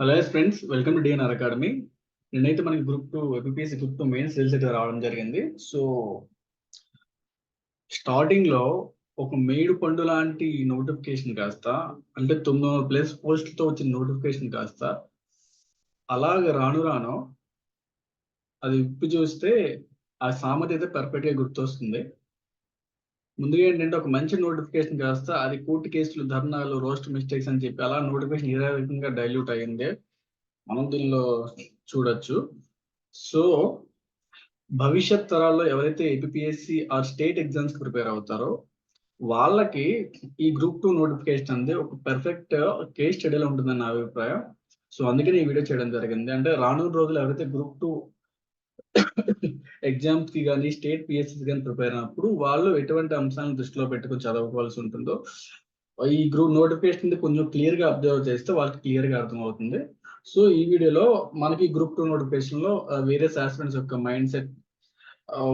Hello friends welcome to DNR academy నిన్నైతే మనకి group two APPSC group two mains result రావడం జరిగింది. So స్టార్టింగ్లో ఒక మేడు పండు లాంటి నోటిఫికేషన్ కాస్త అంటే తొమ్మిది వందల ప్లస్ పోస్ట్తో వచ్చిన నోటిఫికేషన్ కాస్త అలాగ రాను రాను అది విప్పి చూస్తే ఆ సామెత అయితే పర్ఫెక్ట్గా గుర్తొస్తుంది. ముందుగా ఏంటంటే ఒక మంచి నోటిఫికేషన్ కాస్త అది కోర్టు కేసులు ధర్నాలు రోస్ట్ మిస్టేక్స్ అని చెప్పి అలా నోటిఫికేషన్ ఏ రకంగా డైల్యూట్ అయ్యింది మనం దీనిలో చూడొచ్చు. సో భవిష్యత్ తరాల్లో ఎవరైతే APSC or state exams prepare అవుతారో వాళ్ళకి ఈ గ్రూప్ టూ నోటిఫికేషన్ అనేది ఒక పెర్ఫెక్ట్ కేస్ స్టడీలో ఉంటుందని నా అభిప్రాయం. సో అందుకని ఈ వీడియో చేయడం జరిగింది. అంటే రానున్న రోజులు ఎవరైతే గ్రూప్ టూ ఎగ్జామ్స్కి కానీ స్టేట్ పిఎస్సి కానీ ప్రిపేర్ అయినప్పుడు వాళ్ళు ఎటువంటి అంశాలను దృష్టిలో పెట్టుకుని చదవవలసి ఉంటుందో ఈ గ్రూప్ నోటిఫికేషన్ కొంచెం క్లియర్గా అబ్జర్వ్ చేస్తే వాళ్ళకి క్లియర్గా అర్థమవుతుంది. సో ఈ వీడియోలో మనకి గ్రూప్ టూ నోటిఫికేషన్లో వేరే ఆస్పిరెంట్స్ యొక్క మైండ్ సెట్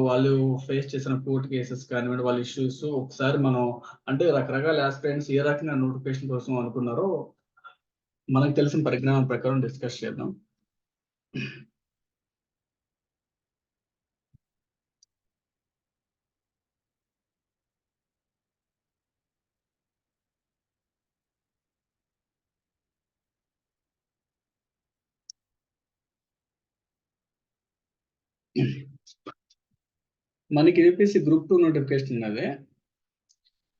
వాళ్ళు ఫేస్ చేసిన కోర్టు కేసెస్ కానివ్వండి వాళ్ళ ఇష్యూస్ ఒకసారి మనం అంటే రకరకాల ఆస్పిరెంట్స్ ఏ రకంగా నోటిఫికేషన్ కోసం అనుకున్నారో మనకు తెలిసిన పరిజ్ఞానం ప్రకారం డిస్కస్ చేద్దాం. మనకి ఏపీసీ గ్రూప్ టూ నోటిఫికేషన్ ఉన్నది.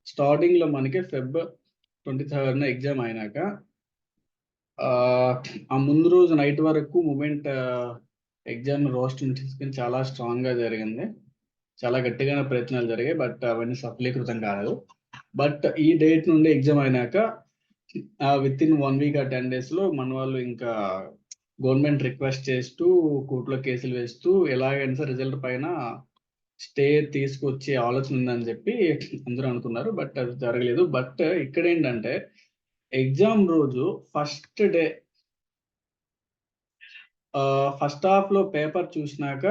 స్టార్టింగ్లో మనకి ఫెబ్ ట్వంటీ థర్డ్ ఎగ్జామ్ అయినాక ఆ ముందు రోజు నైట్ వరకు మూమెంట్ ఎగ్జామ్ రోస్ట్ తీసుకుని చాలా స్ట్రాంగ్గా జరిగింది. చాలా గట్టిగానే ప్రయత్నాలు జరిగాయి బట్ అవన్నీ సఫలీకృతం కాలేదు. బట్ ఈ డేట్ నుండి ఎగ్జామ్ అయినాక విత్ ఇన్ వన్ వీక్ ఆ టెన్ డేస్లో మన వాళ్ళు ఇంకా గవర్నమెంట్ రిక్వెస్ట్ చేస్తూ కోర్టులో కేసులు వేస్తూ ఎలాగైనా సరే రిజల్ట్ పైన స్టే తీసుకొచ్చే ఆలోచన ఉందని చెప్పి అందరూ అనుకున్నారు బట్ అది జరగలేదు. బట్ ఇక్కడ ఏంటంటే ఎగ్జామ్ రోజు ఫస్ట్ డే ఫస్ట్ హాఫ్లో పేపర్ చూసినాక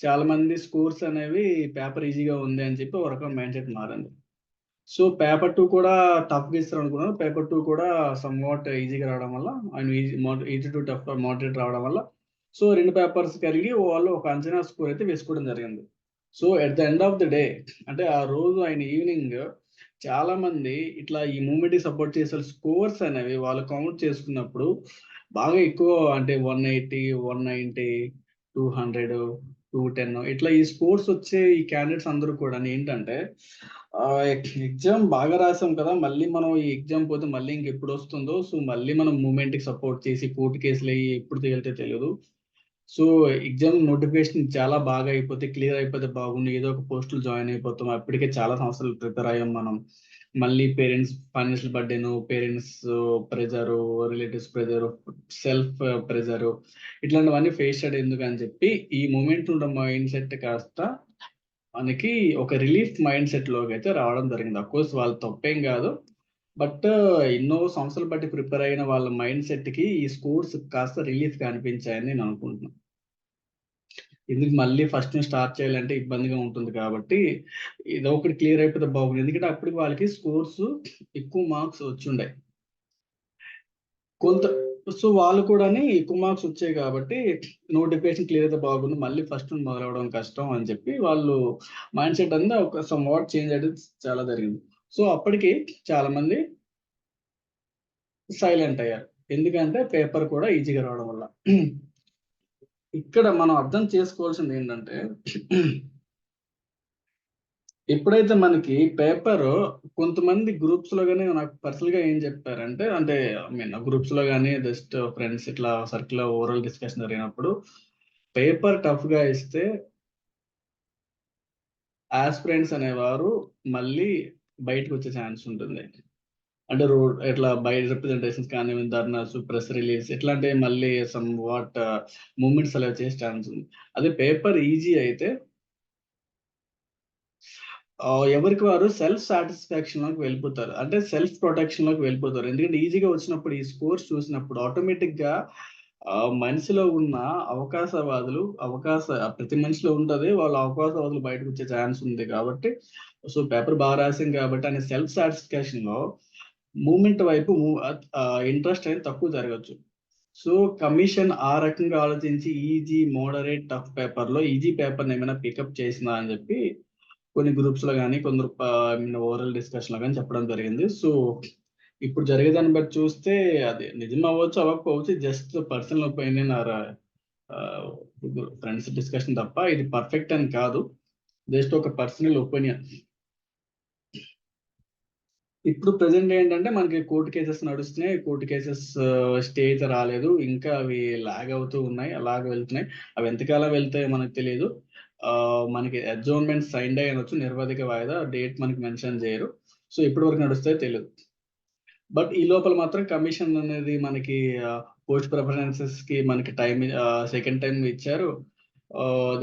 చాలా మంది స్కోర్స్ అనేవి పేపర్ ఈజీగా ఉంది అని చెప్పి ఒక రకం మైండ్ సెట్ మారింది. సో పేపర్ టూ కూడా టఫ్గా ఇస్తారు అనుకున్నారు పేపర్ టూ కూడా సమ్ వాట్ ఈజీగా రావడం వల్ల and easy to tough moderate రావడం వల్ల. సో రెండు పేపర్స్ కలిగి వాళ్ళు ఒక అంచనా స్కోర్ అయితే వేసుకోవడం జరిగింది. So at the end of the day అంటే ఆ రోజు ఆయన ఈవినింగ్ చాలా మంది ఇట్లా ఈ మూమెంట్కి సపోర్ట్ చేసే స్కోర్స్ అనేవి వాళ్ళు కౌంట్ చేసుకున్నప్పుడు బాగా ఎక్కువ అంటే one eighty one ninety two hundred two ten ఇట్లా ఈ స్కోర్స్ వచ్చే ఈ క్యాండిడేట్స్ అందరూ కూడా ఏంటంటే ఎగ్జామ్ బాగా రాసాం కదా మళ్ళీ మనం ఈ ఎగ్జామ్ పోతే మళ్ళీ ఇంకెప్పుడు వస్తుందో సో మళ్ళీ మనం మూమెంట్కి సపోర్ట్ చేసి కోర్టు కేసులు అయ్యి ఎప్పుడు తేలితే తెలియదు. సో ఎగ్జామ్ నోటిఫికేషన్ చాలా బాగా అయిపోతే క్లియర్ అయిపోతే బాగుంది ఏదో ఒక పోస్టులు జాయిన్ అయిపోతాం. అప్పటికే చాలా సంవత్సరాలు ప్రిపేర్ అయ్యాం మనం. మళ్ళీ parents financial burden parents pressure relatives pressure self pressure ఇట్లాంటివన్నీ ఫేస్ చేయడం ఎందుకు అని చెప్పి ఈ మూమెంట్ ఉన్న మైండ్ సెట్ కాస్త మనకి ఒక రిలీఫ్ మైండ్ సెట్లోకి అయితే రావడం జరిగింది. అఫ్కోర్స్ వాళ్ళ తప్పేం కాదు. బట్ ఎన్నో సంవత్సరాలు బట్టి ప్రిపేర్ అయిన వాళ్ళ మైండ్ సెట్కి ఈ స్కోర్స్ కాస్త రిలీఫ్గా అనిపించాయని నేను అనుకుంటున్నాను ఎందుకు మళ్ళీ ఫస్ట్ స్టార్ట్ చేయాలంటే ఇబ్బందిగా ఉంటుంది కాబట్టి ఏదో ఒకటి క్లియర్ అయిపోతే బాగుంది ఎందుకంటే అప్పటికి వాళ్ళకి స్కోర్స్ ఎక్కువ మార్క్స్ వచ్చుండే కొంత సో వాళ్ళు కూడా ఎక్కువ మార్క్స్ వచ్చాయి కాబట్టి నోటిఫికేషన్ క్లియర్ అయితే బాగుంది. మళ్ళీ ఫస్ట్ నుండి మొదలవడం కష్టం అని చెప్పి వాళ్ళు మైండ్ సెట్ అంతా ఒక సమ్ వాట్ చేంజ్ అయితే చాలా జరిగింది. సో అప్పటికి చాలా మంది సైలెంట్ అయ్యారు. ఎందుకంటే పేపర్ కూడా ఈజీగా రావడం వల్ల. ఇక్కడ మనం అర్థం చేసుకోవాల్సింది ఏంటంటే ఎప్పుడైతే మనకి పేపర్ కొంతమంది గ్రూప్స్లో కానీ నాకు పర్సనల్గా ఏం చెప్పారంటే అంటే ఐ మీన్ గ్రూప్స్లో కానీ జస్ట్ ఫ్రెండ్స్ ఇట్లా సర్కిల్ ఓవరాల్ డిస్కషన్ జరిగినప్పుడు పేపర్ టఫ్గా ఇస్తే ఆస్పిరెంట్స్ అనేవారు మళ్ళీ బయటకు వచ్చే ఛాన్స్ ఉంటుంది. అంటే రోడ్ ఇట్లా బయట రిప్రజెంటేషన్స్ కానీ ధర్నాస్ ప్రెస్ రిలీజ్ ఇట్లాంటివి మళ్ళీ సమ్ వాట్ మూమెంట్స్ అలా చేసే ఛాన్స్ ఉంది. అదే పేపర్ ఈజీ అయితే ఎవరికి వారు సెల్ఫ్ సాటిస్ఫాక్షన్లోకి వెళ్ళిపోతారు. అంటే సెల్ఫ్ ప్రొటెక్షన్లోకి వెళ్ళిపోతారు. ఎందుకంటే ఈజీగా వచ్చినప్పుడు ఈ స్కోర్స్ చూసినప్పుడు ఆటోమేటిక్గా మనిషిలో ఉన్న అవకాశవాదులు అవకాశ ప్రతి మనిషిలో ఉంటుంది. వాళ్ళ అవకాశవాదులు బయటకు వచ్చే ఛాన్స్ ఉంది కాబట్టి సో పేపర్ బాగా రాసాం కాబట్టి అనే సెల్ఫ్ సాటిస్ఫాక్షన్లో మూమెంట్ వైపు ఇంట్రెస్ట్ అనేది తక్కువ జరగచ్చు. సో కమిషన్ ఆ రకంగా ఆలోచించి ఈజీ మోడరేట్ టఫ్ పేపర్లో ఈజీ పేపర్ ఏమైనా పికప్ చేసిందా అని చెప్పి కొన్ని గ్రూప్స్లో కానీ కొందరు ఓవరాల్ డిస్కషన్లో కానీ చెప్పడం జరిగింది. సో ఇప్పుడు జరిగేదాన్ని బట్టి చూస్తే అది నిజం అవ్వచ్చు అవ్వకపోవచ్చు just personal opinion or friends discussion తప్ప ఇది పర్ఫెక్ట్ అని కాదు. జస్ట్ ఒక పర్సనల్ ఒపీనియన్ ఇప్పుడు ప్రజెంట్ ఏంటంటే మనకి కోర్టు కేసెస్ నడుస్తున్నాయి. కోర్టు కేసెస్ స్టే అయితే రాలేదు. ఇంకా అవి లాగ్ అవుతూ ఉన్నాయి అలాగ వెళ్తున్నాయి. అవి ఎంతకాలం వెళ్తాయో మనకు తెలియదు మనకి అడ్జోన్మెంట్ సైన్ డే అనొచ్చు నిర్వాధిక వాయిదా డేట్ మనకి మెన్షన్ చేయరు. సో ఇప్పటి వరకు నడుస్తాయో తెలియదు బట్ ఈ లోపల మాత్రం కమిషన్ అనేది మనకి పోస్ట్ ప్రిఫరెన్సెస్కి మనకి టైం సెకండ్ టైం ఇచ్చారు.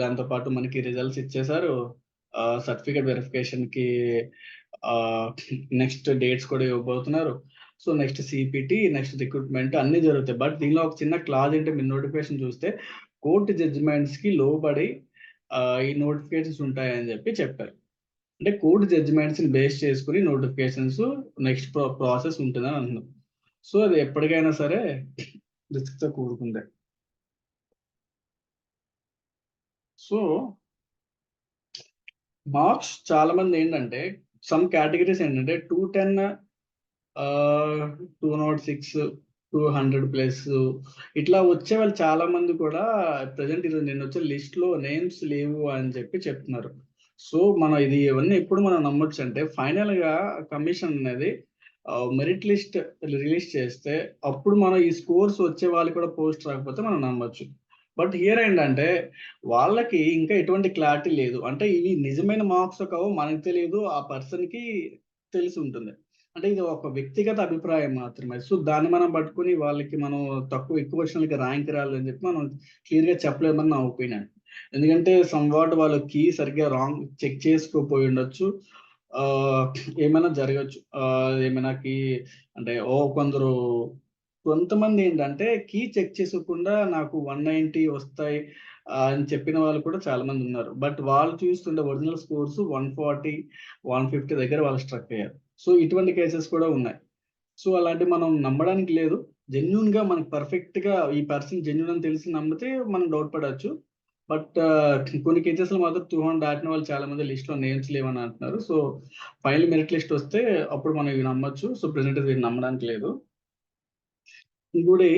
దాంతో పాటు మనకి రిజల్ట్స్ ఇచ్చేసారు. సర్టిఫికేట్ వెరిఫికేషన్కి నెక్స్ట్ డేట్స్ కూడా ఇవ్వబోతున్నారు. So next CPT next recruitment అన్ని జరుగుతాయి. బట్ దీనిలో ఒక చిన్న క్లాజ్ ఏంటంటే మీరు నోటిఫికేషన్ చూస్తే కోర్టు జడ్జిమెంట్స్కి లోబడి ఈ నోటిఫికేషన్స్ ఉంటాయని చెప్పి చెప్పారు. అంటే కోర్టు జడ్జిమెంట్స్ని బేస్ చేసుకుని నోటిఫికేషన్స్ నెక్స్ట్ ప్రాసెస్ ఉంటుందని అంటున్నాం సో అది ఎప్పటికైనా సరే రిస్క్తో కూడుకుందే. సో మార్క్స్ చాలా మంది ఏంటంటే సమ్ కేటగిరీస్ ఏంటంటే two ten two nought six two hundred plus. ఇట్లా వచ్చే వాళ్ళు చాలా మంది కూడా ప్రజెంట్ ఇది నేను వచ్చే లిస్ట్లో నేమ్స్ లేవు అని చెప్పి చెప్తున్నారు. సో మనం ఇది ఇవన్నీ ఎప్పుడు మనం నమ్మొచ్చు అంటే ఫైనల్గా కమిషన్ అనేది మెరిట్ లిస్ట్ రిలీజ్ చేస్తే అప్పుడు మనం ఈ స్కోర్స్ వచ్చే వాళ్ళు కూడా పోస్ట్ రాకపోతే మనం నమ్మొచ్చు. బట్ హియర్ ఏంటంటే వాళ్ళకి ఇంకా ఎటువంటి క్లారిటీ లేదు. అంటే ఇవి నిజమైన మార్క్స్ కావో మనకు తెలియదు ఆ పర్సన్కి తెలిసి ఉంటుంది. అంటే ఇది ఒక వ్యక్తిగత అభిప్రాయం మాత్రమే. సో దాన్ని మనం పట్టుకుని వాళ్ళకి మనం తక్కువ ఎక్కువ క్వశ్చన్లకి ర్యాంక్ రాలని చెప్పి మనం క్లియర్గా చెప్పలేమని నా ఒపీనియన్. ఎందుకంటే సమ్వాట్ వాళ్ళు కీ సరిగ్గా రాంగ్ చెక్ చేసుకోపోయి ఉండొచ్చు. ఆ ఏమైనా జరగచ్చు. ఆ ఏమైనా కీ అంటే ఓ కొందరు కొంతమంది ఏంటంటే కీ చెక్ చేసుకోకుండా నాకు వన్ నైంటీ వస్తాయి అని చెప్పిన వాళ్ళు కూడా చాలా మంది ఉన్నారు. బట్ వాళ్ళు చూస్తుంటే original scores one forty one fifty దగ్గర వాళ్ళు స్ట్రక్ అయ్యారు. సో ఇటువంటి కేసెస్ కూడా ఉన్నాయి. సో అలాంటి మనం నమ్మడానికి లేదు. జెన్యున్గా మనకి పర్ఫెక్ట్గా ఈ పర్సన్ జెన్యున్ అని తెలిసి నమ్మితే మనం డౌట్ పడవచ్చు. బట్ uh, కొన్ని కేసెస్లో మాత్రం టూ హండ్రెడ్ దాటిన వాళ్ళు చాలా మంది లిస్ట్లో నేమ్స్ లేవని అంటున్నారు. సో ఫైనల్ మెరిట్ లిస్ట్ వస్తే అప్పుడు మనం ఇవి నమ్మొచ్చు. సో ప్రెసెంట్ ఇది నమ్మడానికి లేదు. ఇంకోటి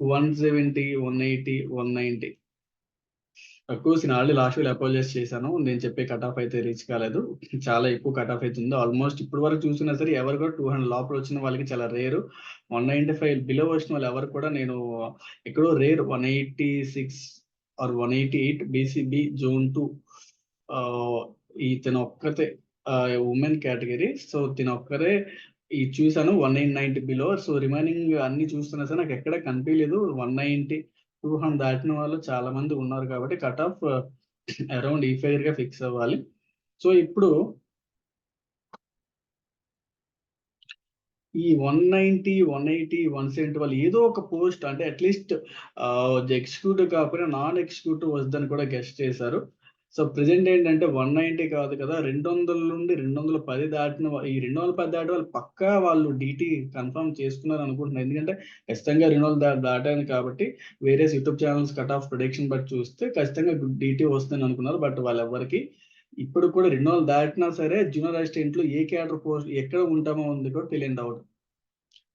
one seventy one eighty one ninety తక్కువ ఆల్రెడీ లాస్ట్ వీల్ అపాలజైజ్ చేశాను. నేను చెప్పే కట్ ఆఫ్ అయితే రీచ్ కాలేదు. చాలా ఎక్కువ కట్ ఆఫ్ అవుతుంది ఆల్మోస్ట్ ఇప్పటి వరకు చూసినా సరే ఎవరు కూడా టూ హండ్రెడ్ లోపల వచ్చిన వాళ్ళకి చాలా rare. One ninety five below వచ్చిన వాళ్ళు ఎవరు కూడా నేను ఎక్కడో rare. One eighty six or one eighty eight BCB zone two ఇతను ఒక్కతే ఉమెన్ కేటగిరీ. సో తిన ఒక్కరే ఈ చూసాను one eight ninety below. So remaining అన్ని చూస్తున్నా సరే నాకు ఎక్కడ కనిపించలేదు వన్ నైన్టీ టూ హండ్రెడ్ దాటిన వాళ్ళు చాలా మంది ఉన్నారు కాబట్టి కట్ ఆఫ్ అరౌండ్ ఈ ఫైర్గా ఫిక్స్ అవ్వాలి. సో ఇప్పుడు ఈ one ninety one eighty one seventy వాళ్ళు ఏదో ఒక పోస్ట్ అంటే అట్లీస్ట్ ఎగ్జిక్యూటివ్ కాకపోయినా నాన్ ఎగ్జిక్యూటివ్ వద్దని కూడా గెస్ట్ చేశారు. సో ప్రజెంట్ ఏంటంటే వన్ నైంటీ కాదు కదా రెండు వందల నుండి రెండు వందల పది దాటిన ఈ రెండు వందల పది దాటి వాళ్ళు పక్కా వాళ్ళు డీటీ కన్ఫర్మ్ చేసుకున్నారు అనుకుంటున్నారు. ఎందుకంటే ఖచ్చితంగా రెండు వందలు దా దాటాను కాబట్టి వేరే YouTube channels cut off prediction బట్టి చూస్తే ఖచ్చితంగా డీటీ వస్తుందని అనుకున్నారు. బట్ వాళ్ళు ఎవరికి ఇప్పుడు కూడా రెండు వందలు దాటినా సరే జూనియర్ అసిస్టెంట్లు ఏ క్యాడర్ పోస్ట్ ఎక్కడ ఉంటామో ఉంది కూడా తెలియని డౌట్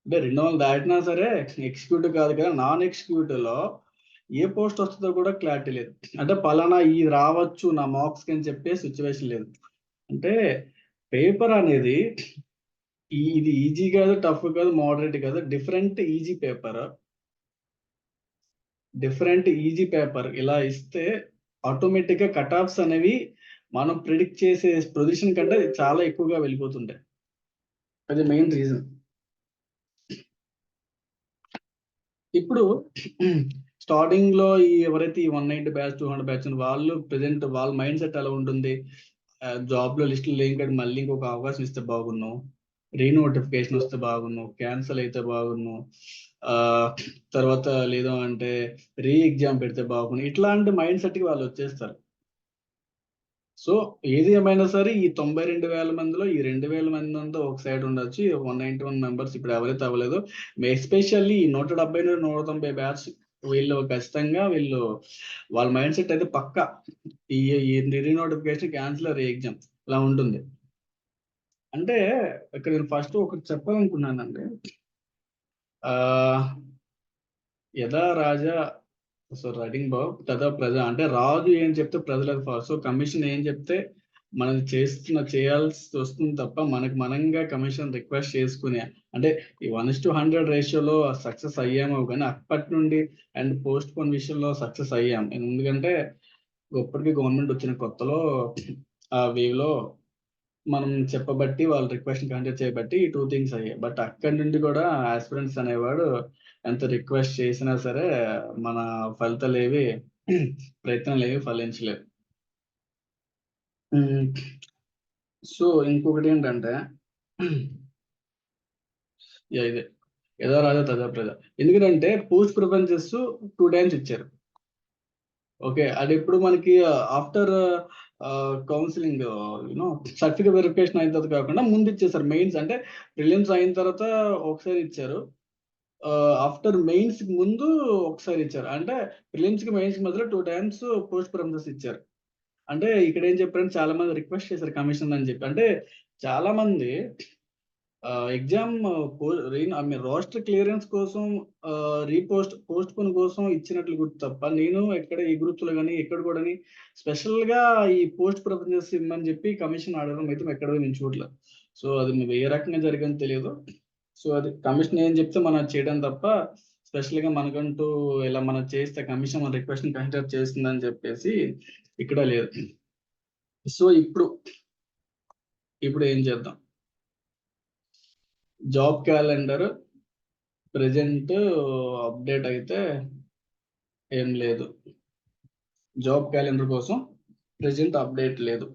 అంటే రెండు వందలు దాటినా సరే ఎగ్జిక్యూటివ్ కాదు కదా నాన్ ఎగ్జిక్యూటివ్లో ఏ పోస్ట్ వస్తుందో కూడా క్లారిటీ లేదు. అంటే పలానా ఇది రావచ్చు నా మార్క్స్ అని చెప్పే సిచ్యువేషన్ లేదు. అంటే పేపర్ అనేది ఇది ఈజీ కాదు టఫ్ కాదు మోడరేట్ కాదు different easy paper. Different easy paper ఇలా ఇస్తే ఆటోమేటిక్గా కట్ ఆఫ్స్ అనేవి మనం ప్రిడిక్ట్ చేసే పొజిషన్ కంటే చాలా ఎక్కువగా వెళ్ళిపోతుంటాయి. అది మెయిన్ రీజన్. ఇప్పుడు స్టార్టింగ్లో ఈ ఎవరైతే ఈ one ninety batch two hundred batch వాళ్ళు ప్రెసెంట్ వాళ్ళ మైండ్ సెట్ ఎలా ఉంటుంది? జాబ్లో లిస్ట్ లేని కానీ మళ్ళీ ఇంకొక అవకాశం ఇస్తే బాగున్నావు రీనోటిఫికేషన్ వస్తే బాగున్నావు క్యాన్సల్ అయితే బాగున్నావు తర్వాత లేదా అంటే రీ ఎగ్జామ్ పెడితే బాగున్నావు ఇట్లాంటి మైండ్ సెట్కి వాళ్ళు వచ్చేస్తారు. సో ఏది ఏమైనా సరే ఈ తొంభై రెండు వేల మందిలో ఈ రెండు వేల మంది అంతా ఒక సైడ్ ఉండొచ్చు. వన్ నైన్టీ వన్ మెంబర్స్ ఇప్పుడు ఎవరైతే అవ్వలేదు ఎస్పెషల్లీ ఈ నూట డెబ్బై నుండి నూట తొంభై బ్యాచ్ వీళ్ళు ఖచ్చితంగా వీళ్ళు వాళ్ళ మైండ్ సెట్ అయితే పక్క. ఈ నోటిఫికేషన్ క్యాన్సిల్ ఎగ్జామ్. ఇలా ఉంటుంది. అంటే ఇక్కడ నేను ఫస్ట్ ఒకటి చెప్పాలనుకున్నానండి. ఆ యథా రాజా సో రైటింగ్ బాబు తదా ప్రజ అంటే రాజు ఏం చెప్తే ప్రజలకు ఫస్ట్ సో కమిషన్ ఏం చెప్తే మనం చేస్తున్న చేయాల్సి వస్తుంది తప్ప మనకు మనంగా కమిషన్ రిక్వెస్ట్ చేసుకునే అంటే ఈ వన్ టు హండ్రెడ్ రేషియోలో సక్సెస్ అయ్యాము కానీ అప్పటి నుండి అండ్ పోస్ట్ పోన్ విషయంలో సక్సెస్ అయ్యాం. ఎందుకంటే ఇప్పటికీ గవర్నమెంట్ వచ్చిన కొత్తలో ఆ వేవ్లో మనం చెప్పబట్టి వాళ్ళ రిక్వెస్ట్ కంటెక్ట్ చేయబట్టి ఈ టూ థింగ్స్ అయ్యాయి. బట్ అక్కడి నుండి కూడా ఆస్పిరెంట్స్ అనేవాడు ఎంత రిక్వెస్ట్ చేసినా సరే మన ఫలితాలు ఏవి ప్రయత్నాలు ఏవి ఫలించలేదు. సో ఇంకొకటి ఏంటంటే ఇదే. ఏదో రాజా తదా ప్రజ ఎందుకంటే పోస్ట్ ప్రిఫరెన్సెస్ టూ టైమ్స్ ఇచ్చారు. ఓకే అది ఇప్పుడు మనకి after counselling you know certificate verification అయిన తర్వాత కాకుండా ముందు ఇచ్చేసారు మెయిన్స్ అంటే ప్రిలిమ్స్ అయిన తర్వాత ఒకసారి ఇచ్చారు. ఆఫ్టర్ మెయిన్స్కి ముందు ఒకసారి ఇచ్చారు. అంటే ప్రిలిమ్స్కి మెయిన్స్కి మధ్యలో టూ టైమ్స్ పోస్ట్ ప్రిఫరెన్సెస్ ఇచ్చారు. అంటే ఇక్కడ ఏం చెప్పారంటే చాలా మంది రిక్వెస్ట్ చేశారు కమిషన్ అని చెప్పి. అంటే చాలా మంది ఎగ్జామ్ ఐ రోస్టర్ క్లియరెన్స్ కోసం రీపోస్ట్ పోస్ట్ పోన్ కోసం ఇచ్చినట్లు గుర్తు తప్ప నేను ఎక్కడ ఈ గ్రూప్స్ కానీ ఎక్కడ కూడా స్పెషల్గా ఈ పోస్ట్ ప్రిఫరెన్సెస్ ఇమ్మని చెప్పి కమిషన్ అడగడం అయితే ఎక్కడ నేను చూడలేదు సో అది మీకు ఏ రకంగా జరిగిందో తెలియదు. సో అది కమిషన్ ఏం చెప్తే మనం చేయడం తప్ప స్పెషల్గా మనకంటూ ఇలా మనం చేస్తే కమిషన్ మన రిక్వెస్ట్ కన్సిడర్ చేస్తుందని చెప్పేసి ఇక్కడ లేదు. సో ఇప్పుడు ఇప్పుడు ఏం చేద్దాం? జాబ్ క్యాలెండర్ ప్రజెంట్ అప్డేట్ అయితే ఏం లేదు. జాబ్ క్యాలెండర్ కోసం ప్రజెంట్ అప్డేట్ లేదు.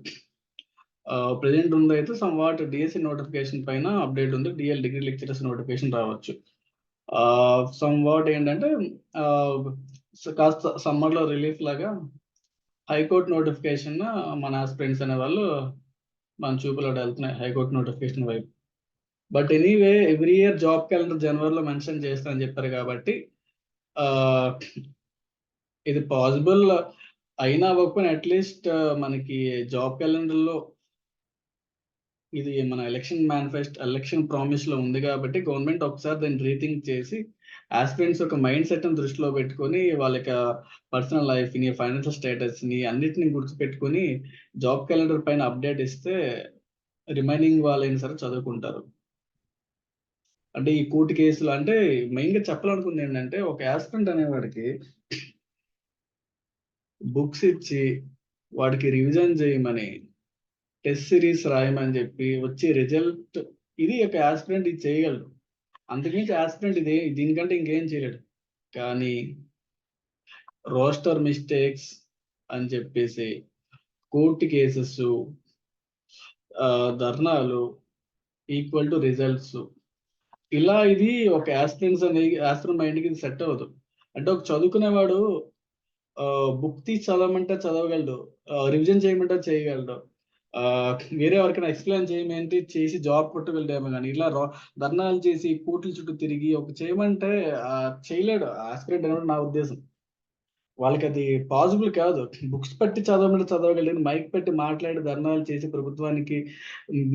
ప్రజెంట్ ఉంది అయితే సమ్ వాట్ డిఎస్సి నోటిఫికేషన్ పైన అప్డేట్ ఉంది. డిఎల్ డిగ్రీ లెక్చరర్స్ నోటిఫికేషన్ రావచ్చు. సమ్ వాట్ ఏంటంటే కాస్త సమ్మర్లో రిలీఫ్ లాగా హైకోర్టు నోటిఫికేషన్ మన ఆస్పిరెంట్స్ అనే వాళ్ళు మన చూపులో వెళ్తున్నాయి హైకోర్టు నోటిఫికేషన్ వైపు. But anyway every year job calendar జనవరిలో మెన్షన్ చేస్తానని చెప్పారు కాబట్టి ఇది పాసిబుల్ అయినా అవ్వకపోయినా అట్లీస్ట్ మనకి జాబ్ క్యాలెండర్లో ఇది మన ఎలక్షన్ మేనిఫెస్ట్ ఎలక్షన్ ప్రామిస్లో ఉంది కాబట్టి గవర్నమెంట్ ఒకసారి దాన్ని రీథింక్ చేసి ఆస్పిరెంట్స్ ఒక మైండ్ సెట్ దృష్టిలో పెట్టుకొని వాళ్ళ యొక్క పర్సనల్ లైఫ్ని ఫైనాన్షియల్ స్టేటస్ని అన్నిటిని గుర్తుపెట్టుకొని జాబ్ క్యాలెండర్ పైన అప్డేట్ ఇస్తే రిమైనింగ్ వాళ్ళైనా సరే చదువుకుంటారు. అంటే ఈ కోర్టు కేసులు అంటే మెయిన్గా చెప్పాలనుకుంది ఏంటంటే ఒక యాస్పిరెంట్ అనేవాడికి బుక్స్ ఇచ్చి వాడికి రివిజన్ చేయమని టెస్ట్ సిరీస్ రాయమని చెప్పి వచ్చే రిజల్ట్ ఇది ఒక యాస్పిరెంట్ ఇది చేయగలడు. అంతకుమించి యాస్పిరెంట్ ఇది దీనికంటే ఇంకేం చేయలేడు. కానీ రోస్టర్ మిస్టేక్స్ అని చెప్పేసి కోర్టు కేసెస్ ధర్నాలు ఈక్వల్ టు రిజల్ట్స్ ఇలా ఇది ఒక యాస్పిరెంట్స్ అనేది యాస్పిరెంట్ మైండ్కి ఇది సెట్ అవ్వదు. అంటే ఒక చదువుకునేవాడు బుక్ తీసి చదవమంటే చదవగలడు రివిజన్ చేయమంటే చేయగలడు. వేరే ఎవరికైనా ఎక్స్ప్లెయిన్ చేయమేంటి? చేసి జాబ్ కొట్టగలడేమో కానీ ఇలా ధర్నాలు చేసి కోట్ల చుట్టూ తిరిగి ఒక చేయమంటే చేయలేడు. ఆస్పిరెంట్ అనేది నా ఉద్దేశం. వాళ్ళకి అది పాసిబుల్ కాదు. బుక్స్ పెట్టి చదవమంటే చదవగలిగిన మైక్ పెట్టి మాట్లాడి ధర్నాలు చేసి ప్రభుత్వానికి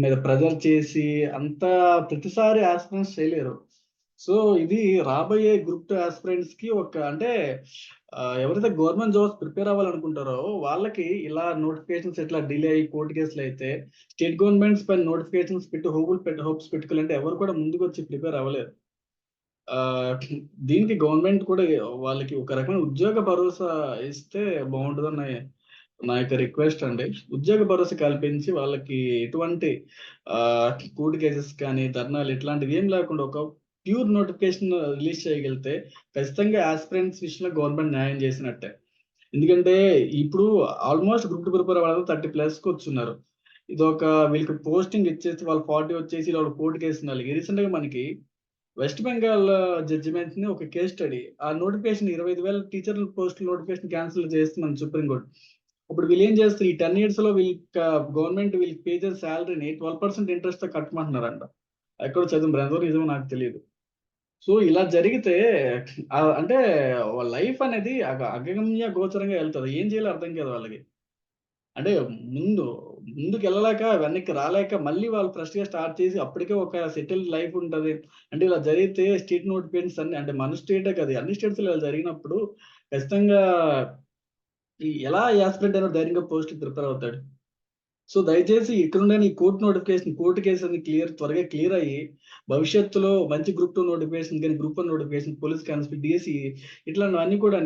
మీద ప్రజలు చేసి అంతా ప్రతిసారి ఆస్పిరెన్స్ చేయలేరు. సో ఇది రాబోయే గ్రూప్ టూ ఆస్పిరెంట్స్కి ఒక అంటే ఎవరైతే గవర్నమెంట్ జాబ్స్ ప్రిపేర్ అవ్వాలనుకుంటారో వాళ్ళకి ఇలా నోటిఫికేషన్స్ ఎట్లా డిలే అయ్యి కోర్టు కేసులు అయితే స్టేట్ గవర్నమెంట్స్ పైన నోటిఫికేషన్స్ పెట్టి హోపులు పెట్టి హోప్స్ పెట్టుకోవాలంటే ఎవరు కూడా ముందుకు వచ్చి ప్రిపేర్ అవ్వలేరు. దీనికి గవర్నమెంట్ కూడా వాళ్ళకి ఒక రకమైన ఉద్యోగ భరోసా ఇస్తే బాగుంటుందని నా యొక్క రిక్వెస్ట్ అండి. ఉద్యోగ భరోసా కల్పించి వాళ్ళకి ఎటువంటి కోర్టు కేసెస్ కానీ ధర్నాలు ఇట్లాంటివి ఏం లేకుండా ఒక ప్యూర్ నోటిఫికేషన్ రిలీజ్ చేయగలిగితే ఖచ్చితంగా ఆస్పిరెంట్స్ విషయంలో గవర్నమెంట్ న్యాయం చేసినట్టే. ఎందుకంటే ఇప్పుడు ఆల్మోస్ట్ గ్రూప్ టూ ప్రిపేర్ వాళ్ళు థర్టీ ప్లస్కి వచ్చున్నారు. ఇది ఒక వీళ్ళకి పోస్టింగ్ ఇచ్చేసి వాళ్ళు ఫార్టీ వచ్చేసి వాళ్ళు కోర్టు కేసు ఉండాలి రీసెంట్గా మనకి వెస్ట్ బెంగాల్ జడ్జిమెంట్ని ఒక కేస్ స్టడీ. ఆ నోటిఫికేషన్ ఇరవై ఐదు వేల టీచర్ల పోస్ట్ నోటిఫికేషన్ క్యాన్సిల్ చేస్తుంది సుప్రీంకోర్టు. ఇప్పుడు వీళ్ళు ఏం చేస్తారు? ఈ టెన్ ఇయర్స్లో వీళ్ళ గవర్నమెంట్ వీళ్ళకి పే చేసే శాలరీని ట్వెల్వ్ పర్సెంట్ ఇంట్రెస్ట్తో కట్టమంటున్నారంట ఎక్కడ చదువు ఎంతవరకు నిజమో నాకు తెలియదు. సో ఇలా జరిగితే ఆ అంటే లైఫ్ అనేది అగ అగమ్య గోచరంగా వెళ్తది. ఏం చేయాలో అర్థం కాదు వాళ్ళకి. అంటే ముందు ముందుకు వెళ్ళలేక వెనక్కి రాలేక మళ్ళీ వాళ్ళు ఫ్రెష్‌గా స్టార్ట్ చేసి అప్పటికే ఒక సెటిల్డ్ లైఫ్ ఉంటది. అంటే ఇలా జరిగితే స్టేట్ నోటిఫికేషన్స్ అన్ని అంటే మన స్టేటే కాదు అన్ని స్టేట్స్‌లో ఇలా జరిగినప్పుడు ఖచ్చితంగా ఈ ఎలా యాస్పిరెంట్ అయినా ధైర్యంగా పోస్ట్‌కి ప్రిపేర్ అవుతాడు. సో దయచేసి ఇక్కడుండని ఈ కోర్ట్ నోటిఫికేషన్ కోర్టు కేసు అని క్లియర్ త్వరగా క్లియర్ అయ్యి భవిష్యత్తులో మంచి గ్రూప్ టూ నోటిఫికేషన్ కానీ group one notification, police constable, DSC ఇట్లాంటివన్నీ కూడా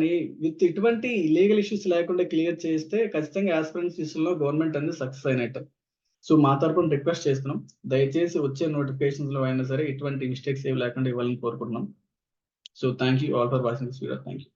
విత్ ఇటువంటి లీగల్ ఇష్యూస్ లేకుండా క్లియర్ చేస్తే ఖచ్చితంగా ఆస్పిరెంట్స్ విషయంలో గవర్నమెంట్ అనేది సక్సెస్ అయినట్టు. సో మా తరపున రిక్వెస్ట్ చేస్తున్నాం. దయచేసి వచ్చే నోటిఫికేషన్స్లో అయినా సరే ఇటువంటి మిస్టేక్స్ ఏవి లేకుండా ఇవ్వాలని కోరుకుంటున్నాం. So thank you all for watching this video. Thank you.